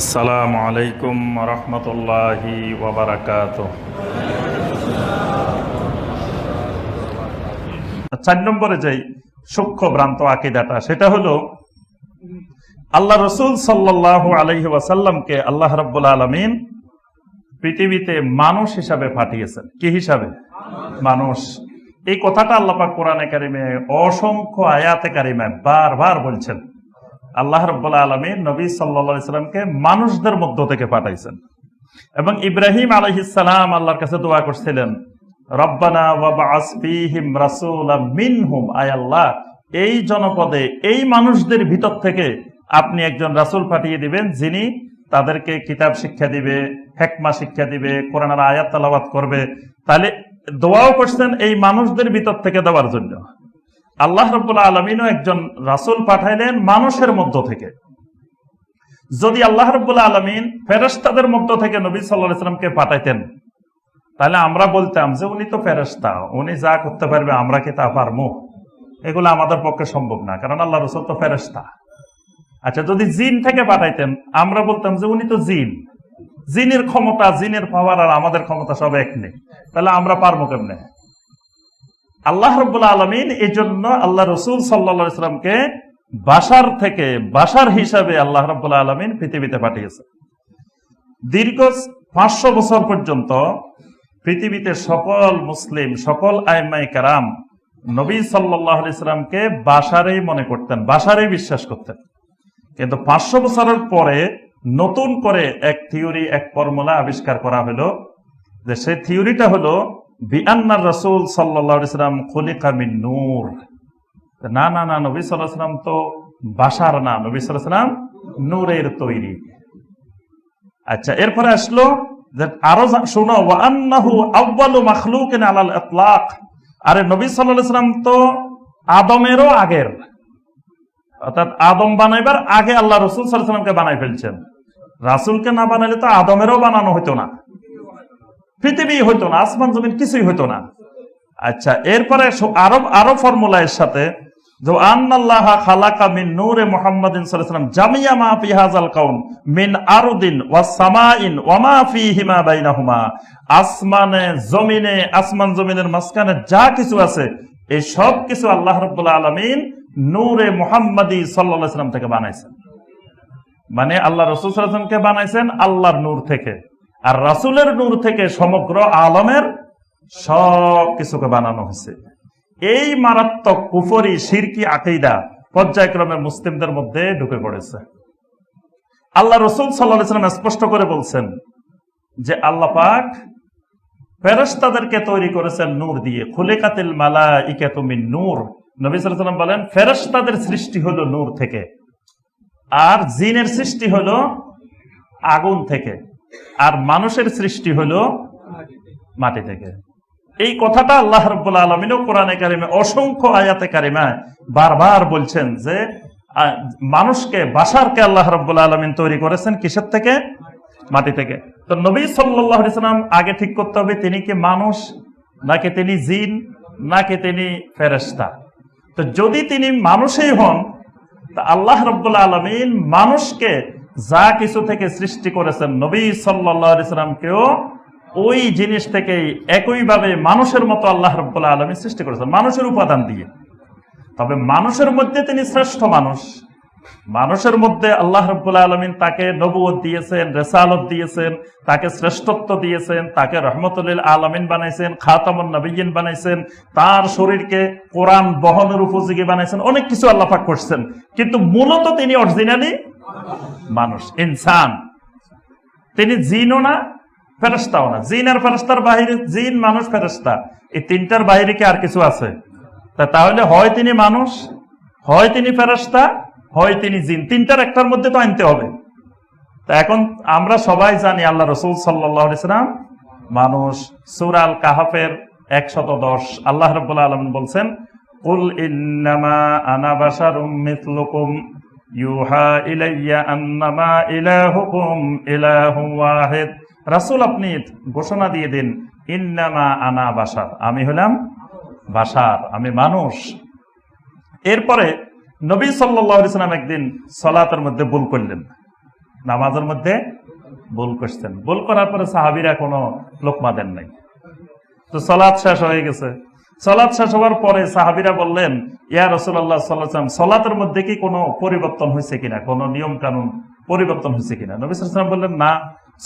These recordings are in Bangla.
আসসালামু আলাইকুম রহমতুল্লাহি ওবরাকাত চার নম্বরে যে সূক্ষ্ম ভ্রান্ত আকিদাটা, সেটা হলো আল্লাহ রসুল সাল্লাহ আলহি ওয়াসাল্লামকে আল্লাহ রব্বুল আলমিন পৃথিবীতে মানুষ হিসাবে পাঠিয়েছেন। কি হিসাবে? মানুষ। এই কথাটা আল্লাপাক কোরআনে কারিমে অসংখ্য আয়াতে কারিমে বারবার বলছেন। আল্লাহ রব্বুল আলমী নবী সাল্লা মানুষদের মধ্য থেকে পাঠাইছেন। এবং ইব্রাহিম আলহিসাম আল্লাহর কাছে দোয়া করছিলেন, রব্বানা ওয়াবাস ফীহিম রাসূলা মিনহুম। আয় আল্লাহ, এই জনপদে, এই মানুষদের ভিতর থেকে আপনি একজন রাসূল পাঠিয়ে দিবেন, যিনি তাদেরকে কিতাব শিক্ষা দিবে, হেকমা শিক্ষা দিবে, কোরআনের আয়াত তালাবাত করবে। তাহলে দোয়াও করছেন এই মানুষদের ভিতর থেকে দেওয়ার জন্য। আল্লাহ রব্বুল্লাহ আলমিনও একজন রাসুল পাঠাইলেন মানুষের মধ্য থেকে। যদি আল্লাহ রব্বুল্লাহ আলমিন ফেরেস্তাদের মধ্য থেকে নবী সাল্লাহ ইসলামকে পাঠাইতেন, তাহলে আমরা বলতাম যে উনি তো ফেরেস্তা উনি যা করতে পারবে আমরা কি তা পারব? এগুলো আমাদের পক্ষে সম্ভব না, কারণ আল্লাহ রসুল তো ফেরেস্তা আচ্ছা যদি জিন থেকে পাঠাইতেন, আমরা বলতাম যে উনি তো জিন। জিনের ক্ষমতা, জিনের পাওয়ার আর আমাদের ক্ষমতা সব এক নেই। তাহলে আমরা পারব কেমনে? আল্লাহ রব্বুল্লা আলমিন এই জন্য আল্লাহ রসুল সাল্লা ইসলামকে বাসার থেকে বাসার হিসাবে আল্লাহ রব্বুল্লা আলমিন পৃথিবীতে পাঠিয়েছে দীর্ঘ পাঁচশো বছর পর্যন্ত পৃথিবীতে সকল মুসলিম, সকল আইমাই কারাম নবী সাল্লাহ ইসলামকে বাসারেই মনে করতেন, বাসারেই বিশ্বাস করতেন। কিন্তু পাঁচশো বছরের পরে নতুন করে এক থিওরি, এক ফর্মুলা আবিষ্কার করা হলো যে সেই থিওরিটা হলো বিআন্নার রসুল সাল্লাম খলিকা মিন নূর। না না না, নবী সাল্লাম তো বাসার না, নবী সাল্লাম নূরের তৈরি। আচ্ছা এরপরে আসলো যে আরও শোনো ওয়ান্নাহু আউ্বালু মাখলুকিন আলাল ইতলাক। আরে নবী সাল্লাম তো আদমেরও আগের। অর্থাৎ আদম বানাইবার আগে আল্লাহ রসুল সাল্লামকে বানাই ফেলছেন। রাসূলকে না বানাইলে তো আদমেরও বানানো হইতো না। পৃথিবী হইতো না, আসমান জমিন কিছুই হইতো না। আচ্ছা এরপরে আরও আরও ফর্মুলা এর সাথে মিন মিন জমিনে, আসমান যা কিছু আছে, এই সব কিছু আল্লাহ রাব্বুল আলামিন নূরে মুহাম্মাদি আলাইহি থেকে বানাইছেন। মানে আল্লাহ রাসূল সাল্লাল্লাহু বানাইছেন আল্লাহর নূর থেকে। আর রাসূলের নূর থেকে সমগ্র আলমের সব কিছুকে বানানো হয়েছে। এই মারাত্মক কুফরি, সিরকি, আকিদা পর্যায়ক্রমে মুসলিমদের মধ্যে ঢুকে পড়েছে। আল্লাহ রসুল সাল্লাম স্পষ্ট করে বলছেন যে আল্লাহ পাক ফেরস্তাদেরকে তৈরি করেছেন নূর দিয়ে। খুলেকাতিল মালা ইকে তুমি নূর। নবী সাল্লাম বলেন ফেরস্তাদের সৃষ্টি হলো নূর থেকে। আর জিনের সৃষ্টি হলো আগুন থেকে। আর মানুষের সৃষ্টি হলো মাটি থেকে। এই কথাটা আল্লাহ রব্বুল আলমিনও কোরআনে কারিমে অসংখ্য আয়াতে কারিমায় বারবার বলছেন যে মানুষকে বাসারকে আল্লাহ রব্বুল আলমিন তৈরি করেছেন কিসের থেকে? মাটি থেকে। তো নবী সাল্লাম আগে ঠিক করতে হবে তিনি কি মানুষ নাকি তিনি জিন নাকি তিনি ফেরেস্তা তো যদি তিনি মানুষই হন তা আল্লাহ রব্বুল আলমিন মানুষকে যা কিছু থেকে সৃষ্টি করেছেন নবী সাল্লামকেও ওই জিনিস থেকেই একইভাবে মানুষের মতো আল্লাহ রব্বুল্লাহ আলমী সৃষ্টি করেছেন, মানুষের উপাদান দিয়ে। তবে মানুষের মধ্যে তিনি শ্রেষ্ঠ মানুষ। মানুষের মধ্যে আল্লাহ রব্বুল্লাহ আলমিন তাকে নবুয়ত দিয়েছেন, রেসালত দিয়েছেন, তাকে শ্রেষ্ঠত্ব দিয়েছেন, তাকে রহমতুল্লিল আলমিন বানাইছেন, খাতামুন নবীন বানাইছেন, তার শরীরকে কোরআন বহনের উপযোগী বানাইছেন, অনেক কিছু আল্লাপাক করছেন। কিন্তু মূলত তিনি অরিজিনালি মানুষ, ইনসান। তিনি জিনও না ফেরস্তাও না। জিন আর ফেরস্তার বাহিরে, জিন, মানুষ ফেরস্তা এই তিনটার বাহিরে কি আর কিছু আছে? তাহলে হয় তিনি মানুষ, হয় তিনি ফেরস্তা হয় তিনি জিন। তিনটার একটার মধ্যে তো আনতে হবে। তা এখন আমরা সবাই জানি আল্লাহ রসুল সাল্লাম মানুষ সুরাল কাহাফের একশত দশ। আল্লাহ রব্বুল্লাহ আলম বলছেন, কুল ইন্নামা আনা মিথলুকুম ইউহা ইলাইয়া আন্নামা ইলাহুকুম ইলাহু ওয়াহিদ। রাসূল আপনি ঘোষণা দিয়ে দিন, ইন্নামা আনা বাসার আমি হলাম বাসার আমি মানুষ। এরপরে নবী সাল্লাল্লাহু আলাইহি সাল্লাম একদিন সলাতের মধ্যে ভুল করলেন। নামাজের মধ্যে ভুল করছেন। ভুল করার পরে সাহাবিরা কোনো লোকমা দেন নাই। তো সলাৎ শেষ হয়ে গেছে। সলাৎ শেষ হওয়ার পরে সাহাবিরা বললেন, ইয়া রসুল্লাহ সাল্লাম সলাতের মধ্যে কি কোনো পরিবর্তন হয়েছে কিনা? কোনো নিয়ম কানুন পরিবর্তন হয়েছে কিনা? নবী সাল্লাম বললেন, না,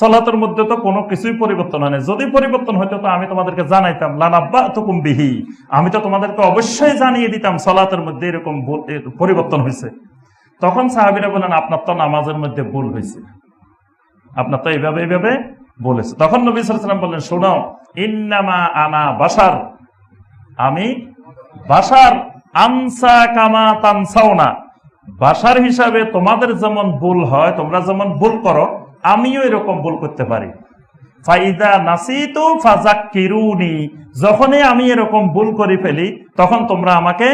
সলাতের মধ্যে তো কোনো কিছুই পরিবর্তন হয় যদি পরিবর্তন হইতো তো আমি তোমাদেরকে জানাইতাম লানাব্বা তুকুম বিহি। আমি তো তোমাদেরকে অবশ্যই জানিয়ে দিতাম, সলাতের মধ্যে এরকম পরিবর্তন হয়েছে। তখন সাহাবিরা বললেন, আপনার তো নামাজের মধ্যে ভুল হয়েছে। আপনার তো এইভাবে এইভাবে বলেছে তখন নবী সাল্লাম বললেন শোনো ইন্নামা আনা বাসার আমি বাসার আনসা কামা তানসাও না বাসার হিসাবে তোমাদের যেমন ভুল হয়, তোমরা যেমন ভুল করো, আমিও এরকম ভুল করতে পারি। ফাইদা নাসিতু ফাজাক্কিরুনি যখনই আমি এরকম ভুল করে ফেলি, তখন তোমরা আমাকে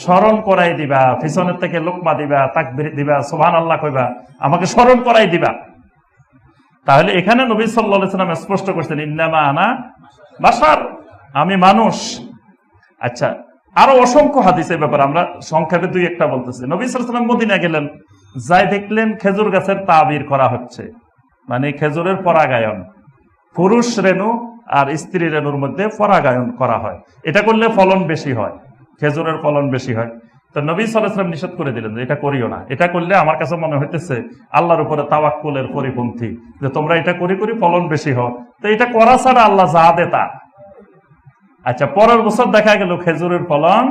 স্মরণ করাই দিবা, পিছনের থেকে লোকমা দিবা, তাকবির দিবা সোহান আল্লাহ কইবা, আমাকে স্মরণ করাই দিবা। তাহলে এখানে নবী সাল্লাহ সাল্লাম স্পষ্ট করছেন, ইন্নামা আনা বাসার। আমি মানুষ আচ্ছা আরও অসংখ্য হাদিস এই ব্যাপারে আমরা সংক্ষেপে দুই একটা বলতেছি। নবী সাল্লাম মদিনা গেলেন, যাই দেখলেন খেজুর গাছের তাবির করা হচ্ছে মানে খেজুরের পরাগায়ন। পুরুষ রেণু আর স্ত্রী রেণুর মধ্যে পরাগায়ন করা হয়। এটা করলে ফলন বেশি হয়, খেজুরের ফলন বেশি হয়। তো নবী সাল্লাম নিষেধ করে দিলেন যে এটা করিও না। এটা করলে আমার কাছে মনে হইতেছে আল্লাহর উপরে তাওয়াক্কুলের পরিপন্থী, যে তোমরা এটা করি করি ফলন বেশি হয় তো এটা করা ছাড়া আল্লাহ যা দে তা। আচ্ছা পরের বছর দেখা গেল খেজুরের ফলন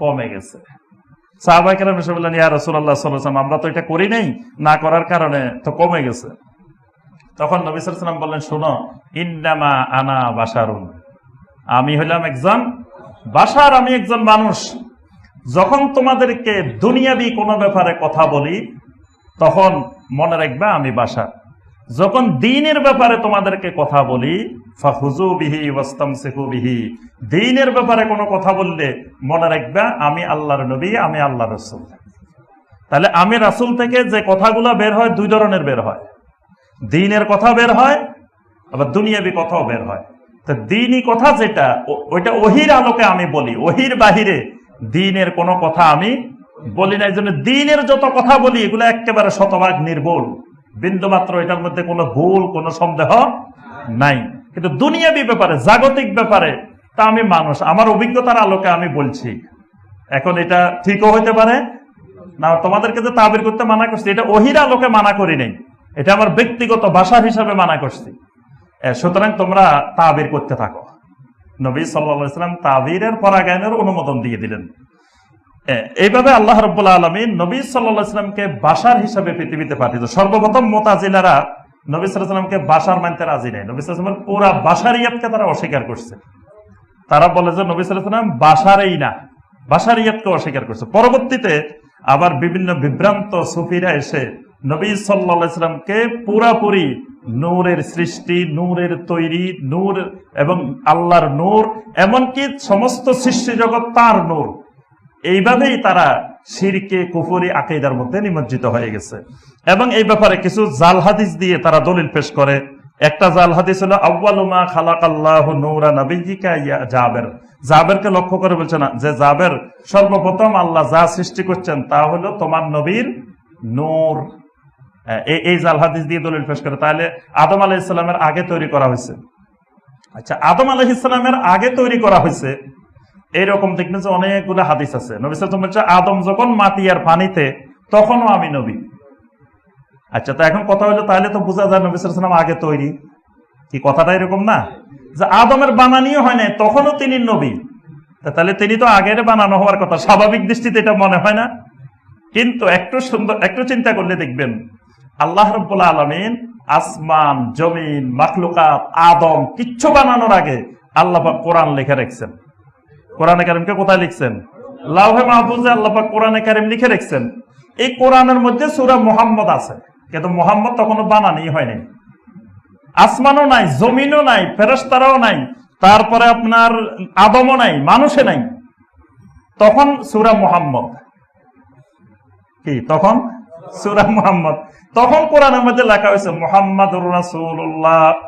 কমে গেছে। আমরা তো এটা করি নাই, না করার কারণে তো কমে গেছে। তখন নবী সাল্লাম বললেন, শোনো, ইন্নামা আনা বাসারুন আমি হইলাম একজন বাসার আমি একজন মানুষ। যখন তোমাদেরকে দুনিয়াবি কোনো ব্যাপারে কথা বলি, তখন মনে রাখবে আমি বাসা যখন দিনের ব্যাপারে তোমাদেরকে কথা বলি দিনের ব্যাপারে কোনো কথা বললে মনে রাখবে, আমি আল্লাহর নবী, আমি আল্লাহ রসুল। তাহলে আমি রাসুল থেকে যে কথাগুলো বের হয়, দুই ধরনের বের হয়। দিনের কথা বের হয়, আবার দুনিয়াবি কথাও বের হয়। তো দিনই কথা যেটা ওইটা ওহির আলোকে আমি বলি, ওহির বাহিরে দিনের কোনো কথা আমি বলি না। এই জন্য দিনের যত কথা বলি, এগুলো একেবারে শতভাগ নির্ভুল। বিন্দুমাত্র এটার মধ্যে কোনো ভুল, কোনো সন্দেহ নাই। কিন্তু দুনিয়াবি ব্যাপারে, জাগতিক ব্যাপারে, তা আমি মানুষ, আমার অভিজ্ঞতার আলোকে আমি বলছি। এখন এটা ঠিকও হইতে পারে, না, তোমাদেরকে যে তাবির করতে মানা করছি, এটা ওহির আলোকে মানা করি নাই। এটা আমার ব্যক্তিগত ভাষার হিসাবে মানা করছি। সুতরাং তোমরা তাবির করতে থাকো। নবী সাল্লাম তাবিরের পরাগায়নের অনুমোদন দিয়ে দিলেন। এইভাবে আল্লাহ রব্বুল্লা আলমী নবী সাল্লামকে বাসার হিসাবে পৃথিবীতে পাঠিত সর্বপ্রথম মোতাজিলারা নবী সাল্লামকে বাসার মানতে রাজি নেই। নবী সাল্লামের পুরা বাসার বাসারিয়াতকে তারা অস্বীকার করছে। তারা বলে যে নবী সাল্লাম বাসারেই না, বাসারিয়াতকে অস্বীকার করছে। পরবর্তীতে আবার বিভিন্ন বিভ্রান্ত সুফিরা এসে নবী সাল্লামকে পুরাপুরি নূরের সৃষ্টি, নূরের তৈরি, নূর এবং আল্লাহর নূর, এমনকি সমস্ত সৃষ্টি জগৎ তার নূর। এইভাবেই তারা শিরকে, কুফরি আকেইদার মধ্যে নিমজ্জিত হয়ে গেছে। এবং এই ব্যাপারে কিছু জাল হাদিস দিয়ে তারা দলিল পেশ করে। একটা জাল হাদিস হলো আউ্বালুমা খালাক আল্লাহ নৌরা নবীজিকা ইয়া জাবের। জাবেরকে লক্ষ্য করে বলছে না, যে জাবের সর্বপ্রথম আল্লাহ যা সৃষ্টি করছেন তা হলো তোমার নবীর নূর। এই জাল হাদিস দিয়ে দলিল পেশ করে। তাহলে আদম আলাহ আগে তৈরি করা হয়েছে। আচ্ছা আদম আলাহ আগে তৈরি করা হয়েছে এইরকম দেখবেন যে অনেকগুলো হাদিস আছে। নবী সাল্লাম বলছে, আদম যখন মাটি আর পানিতে, তখনও আমি নবী। আচ্ছা তো এখন কথা হলো, তাহলে তো বোঝা যায় নবী সাল্লাম আগে তৈরি। কি কথাটা এরকম না? যে আদমের বানানিও হয় না তখনও তিনি নবী। তাহলে তিনি তো আগের বানানো হওয়ার কথা, স্বাভাবিক দৃষ্টিতে এটা মনে হয় না? কিন্তু একটু সুন্দর, একটু চিন্তা করলে দেখবেন, আল্লাহ রব্বুল আলমিন আসমান, জমিন, মাখলুকাত, আদম, কিচ্ছু বানানোর আগে আল্লাহ কোরআন লিখে রেখেছেন। কোরআনে কারিমকে কোথায় লিখছেন? লাউহে মাহফুজে আল্লাহ পাক কোরআনে কারিম লিখে রেখেছেন। এই কোরআনের মধ্যে সুরা মোহাম্মদ আছে। কিন্তু মোহাম্মদ তখনও বানানি হয়নি। আসমানও নাই, জমিনও নাই ফেরস্তারাও নাই, তারপরে আপনার আদমও নাই মানুষে নাই। তখন সুরা মোহাম্মদ। কি? তখন? সুরা মোহাম্মদ। তখন কোরআনের মধ্যে লেখা হয়েছে, মোহাম্মদুর রাসূলুল্লাহ।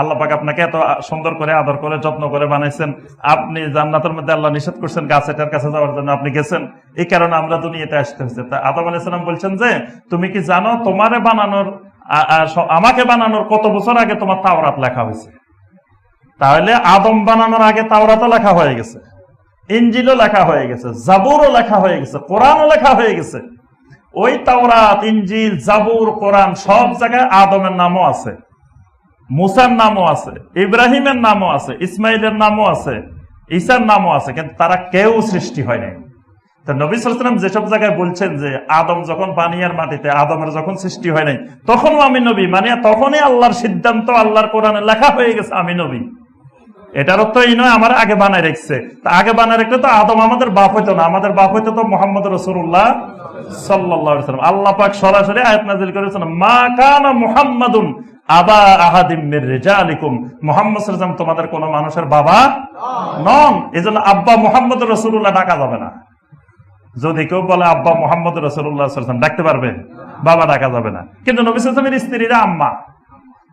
আল্লাহ পাক আপনাকে এত সুন্দর করে, আদর করে, যত্ন করে বানাইছেন। আপনি জান্নাতের মধ্যে আল্লাহ নিষেধ করছেন, গাছ এটার কাছে যাওয়ার জন্য আপনি গেছেন। এই কারণে আমরা দুনিয়াতে আসতে হচ্ছে তা আদম আলাইসালাম বলছেন যে, তুমি কি জানো তোমারে বানানোর আমাকে বানানোর কত বছর আগে তোমার তাওরাত লেখা হয়েছে? তাহলে আদম বানানোর আগে তাওরাতও লেখা হয়ে গেছে। ইঞ্জিলও লেখা হয়ে গেছে। জাবুরও লেখা হয়ে গেছে। কোরআনও লেখা হয়ে গেছে। ওই তাওরাত ইঞ্জিল জাবুর, কোরআন সব জায়গায় আদমের নামও আছে। মুসার নামও আছে, ইব্রাহিমের নামও আছে, ইসমাইলের নামও আছে, ঈসার নামও আছে, কিন্তু তারা কেউ সৃষ্টি হয় নাই তো যেসব জায়গায় বলছেন যে আদম যখন মাটিতে, আদমের যখন সৃষ্টি হয় নাই, তখনও আমি নবী মানে তখনই আল্লাহর সিদ্ধান্ত, আল্লাহর কোরআনে লেখা হয়ে গেছে, আমি নবী। এটার অর্থ এই নয়, আমার আগে বানায় রেখছে। আগে বানায় রাখলে তো আদম আমাদের বাপ হইতো না, আমাদের বাপ হইতো তো মোহাম্মদ রসুল্লাহ তোমাদের কোন মানুষের বাবা নন। আব্বা রসুল্লাহ ডাকা যাবে না। যদি কেউ বলে আব্বা মোহাম্মদ রসুল্লাহ সাল্লাম ডাকতে পারবে? বাবা ডাকা যাবে না। কিন্তু নবী স্ত্রীরা আম্মা।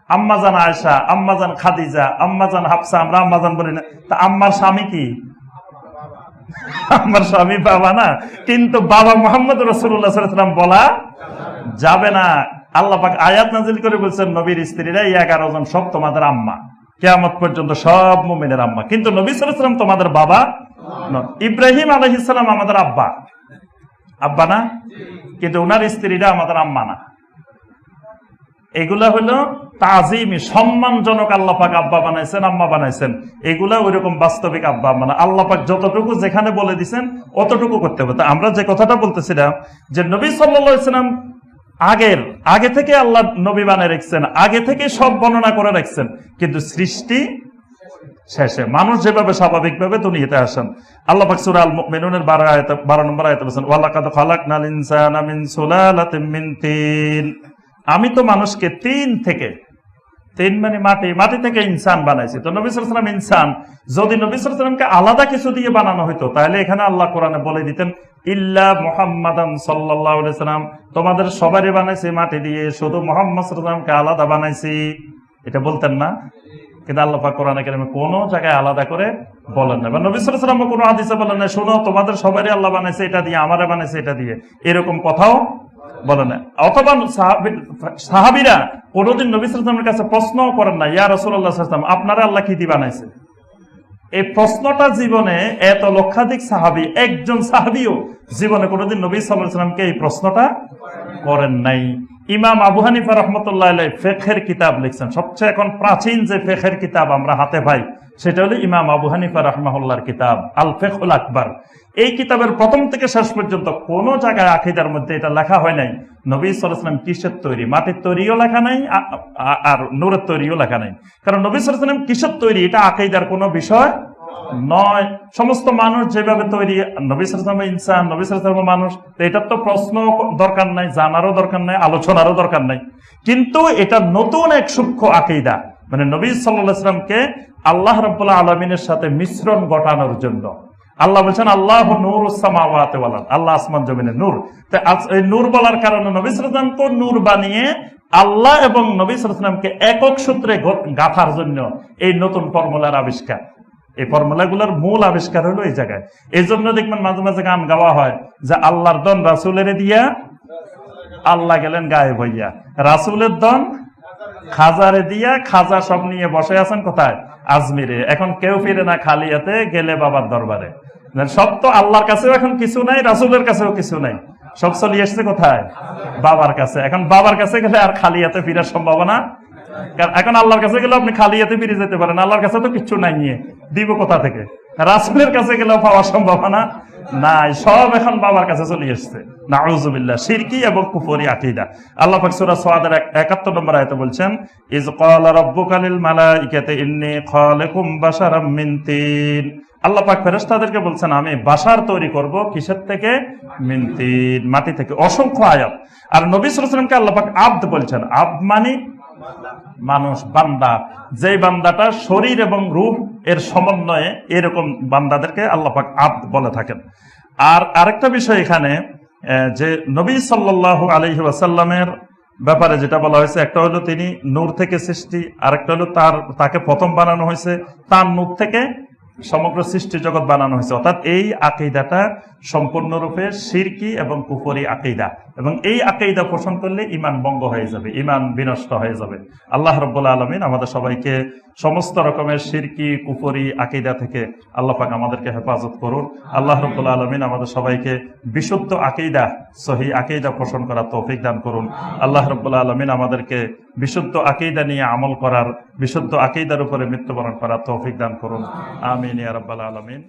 আম্মা জান আয়সা আম্মা জান খাদিজা আম্মা জান হাফসা, আমরা আম্মা জান বলি না। তা আম্মার স্বামী কি? আমার স্বামী বাবা না, কিন্তু বাবা মোহাম্মদ রসুল্লাহ বলা যাবে না। আল্লাহ পাক আয়াত নাজিল করে বলছেন, নবীর স্ত্রীরা এগারো জন সব তোমাদের আম্মা। কেয়ামত পর্যন্ত সব মুমিনের আম্মা। কিন্তু নবী সাল্লাম তোমাদের বাবা ইব্রাহিম আলহিসাম আমাদের আব্বা। আব্বা না? কিন্তু ওনার স্ত্রীরা আমাদের আম্মা না। এগুলা হলো তাজিমি, সম্মানজনক আল্লাপাক আব্বা বানাইছেন, আম্মা বানাইছেন। এগুলা ওইরকম বাস্তবিক আব্বা মানে আল্লাপাক যতটুকু যেখানে বলে দিছেন, অতটুকু করতে হবে। আমরা যে কথাটা বলতেছিলাম যে নবী সাল্লাম আগের, আগে থেকে আল্লাহ নবী বানায় রেখছেন, আগে থেকে সব বর্ণনা করে রাখছেন, কিন্তু সৃষ্টি শেষে, মানুষ যেভাবে স্বাভাবিকভাবে দুনিয়াতে আসেন। আল্লাহ পাক সূরা আল মুমিনুনের 12 আয়াতে 12 নম্বর আয়াতে বলেছেন, ওয়ালাকাদ খালাকনাল ইনসানা আমি তো মানুষকে তিন থেকে, তিন মানে মাটি মাটি থেকে ইনসান বানাইছি। তো নবী সাল্লাম ইনসান। যদি নবী সাল্লামকে আলাদা কিছু দিয়ে বানানো হতো তাহলে এখানে আল্লাহ কোরআনে বলে দিতেন, ইল্লা সাল্লাল্লাহু সাল্লাম তোমাদের সবারই বানাইছি মাটি দিয়ে, শুধু মুহাম্মদ সাল্লামকে আলাদা বানাইছি। এটা বলতেন না, কিন্তু আল্লাহ কোরআনে কারিমে কোনো জায়গায় আলাদা করে বলেন না। বা নবী সাল্লাল্লাহু কোনো হাদিসে বলেন না শুনো, তোমাদের সবারই আল্লাহ বানাইছে, এটা দিয়ে, আমারে বানাইছে, এটা দিয়ে। এরকম কথাও বলে না। অথবা সাহাবিরা কাছে করেন না ইয়া আপনারা আল্লাহ কি এই প্রশ্নটা জীবনে এত লক্ষাধিক সাহাবি, একজন সাহাবিও জীবনে কোনোদিন নবী সাল্লামকে এই প্রশ্নটা করেন নাই। ইমাম আবু হানিফা রহমতুল্লাহ ফেখের কিতাব লিখছেন। সবচেয়ে এখন প্রাচীন যে ফেখের কিতাব আমরা হাতে পাই সেটা হলো ইমাম আবু হানিফা রহমাহুল্লাহর কিতাব আল ফেখুল আকবর। এই কিতাবের প্রথম থেকে শেষ পর্যন্ত কোন জায়গায় আকিদার মধ্যে এটা লেখা হয় নাই। নবী সাল্লাম কিসের তৈরি? মাটির তৈরিও লেখা নাই আর নূরের তৈরিও লেখা নাই। কারণ নবী সাল্লাম কিসের তৈরি? এটা আকিদার কোনো বিষয় নয়। সমস্ত মানুষ যেভাবে তৈরি, নবী সালাম ইনসান, নবী সালাম মানুষ এটার তো প্রশ্ন দরকার নাই, জানারও দরকার নাই, আলোচনারও দরকার নাই। কিন্তু এটা নতুন এক সূক্ষ্ম আকিদা। মানে নবী সাল্লামকে আল্লাহ রব্বুল্লাহ আলমিনের সাথে মিশ্রণ ঘটানোর জন্য। আল্লাহ বলছেন, আল্লাহ নূর সামাওয়াতে ওয়ালাদ আল্লাহ আসমান জমিনে নূর। এই নূর বলার কারণে নবী সালামকে নূর বানিয়ে আল্লাহ এবং নবী সালামকে একক সূত্রে গাঁথার জন্য এই নতুন ফর্মুলার আবিষ্কার। এই ফর্মুলাগুলোর মূল আবিষ্কার হলো এই জায়গায়। এই জন্য দেখবেন মাঝে মাঝে গান গাওয়া হয় যে আল্লাহর দন রাসুলের দিয়া আল্লাহ গেলেন গায়ে হইয়া। রাসুলের দন খাজারে দিয়া খাজা সব নিয়ে বসে আছেন কোথায়? আজমিরে। এখন কেউ ফিরে না খালিয়াতে গেলে বাবার দরবারে। সব তো আল্লাহর কাছেও এখন কিছু নাই, রাসুলের কাছেও কিছু নাই। সব চলে এসছে কোথায়? বাবার কাছে। এখন বাবার কাছে গেলে আর খালিয়াতে ফিরার সম্ভাবনা? এখন আল্লাহর কাছে গেলে আপনি খালিয়াতে ফিরে যেতে পারেন। আল্লাহর কাছে তো কিচ্ছু নাই নিয়ে। দিব কোথা থেকে? রাসুলের কাছে গেলেও পাওয়ার সম্ভাবনা? নাই, সব এখন বাবার কাছে চলে এসছে। নাউজুবিল্লাহ, শিরকি এবং কুফরি আকিদা। আল্লাহ পাক সূরা সাদের 71 নম্বর বলছেন, ইজ বাশারাম মিন তিন। আল্লাহ পাক ফেরেশতাদেরকে বলছেন, আমি বাসার তৈরি করব কিসের থেকে? মিন তিন। মাটি থেকে। অসংখ্য আয়াত। আর নবী সাল্লাল্লাহু আলাইহি ওয়াসাল্লামকে আল্লাহ পাক আব্দ বলছেন। আব্দ মানে মানুষ বান্দা। যেই বান্দাটা শরীর এবং রূপ এর সমন্বয়ে এরকম বান্দাদেরকে আল্লাহ পাক আব্দ বলে থাকেন। আর আরেকটা বিষয় এখানে যে নবী সাল্লাল্লাহু আলাইহি ওয়াসাল্লামের ব্যাপারে যেটা বলা হয়েছে, একটা হলো তিনি নূর থেকে সৃষ্টি, আরেকটা হলো তার, তাকে প্রথম বানানো হয়েছে, তার নূর থেকে সমগ্র সৃষ্টি জগৎ বানানো হয়েছে। অর্থাৎ এই আকিদাটা সম্পূর্ণরূপে সিরকি এবং কুফরি আকিদা। এবং এই আকিদা পোষণ করলে ইমান ভঙ্গ হয়ে যাবে ইমান বিনষ্ট হয়ে যাবে। আল্লাহ রব্বুল্লা আলমিন আমাদের সবাইকে সমস্ত রকমের সিরকি, কুফরি আকিদা থেকে আল্লাহ পাক আমাদেরকে হেফাজত করুন। আল্লাহ রব্বুল্লা আলমিন আমাদের সবাইকে বিশুদ্ধ আকিদা, সহি আকিদা পোষণ করার তৌফিক দান করুন। আল্লাহ রব্বুল্লা আলমিন আমাদেরকে বিশুদ্ধ আকিদা নিয়ে আমল করার, বিশুদ্ধ আকিদার উপরে মৃত্যুবরণ করার তৌফিক দান করুন। আমিন ইয়া রাব্বাল আলামিন।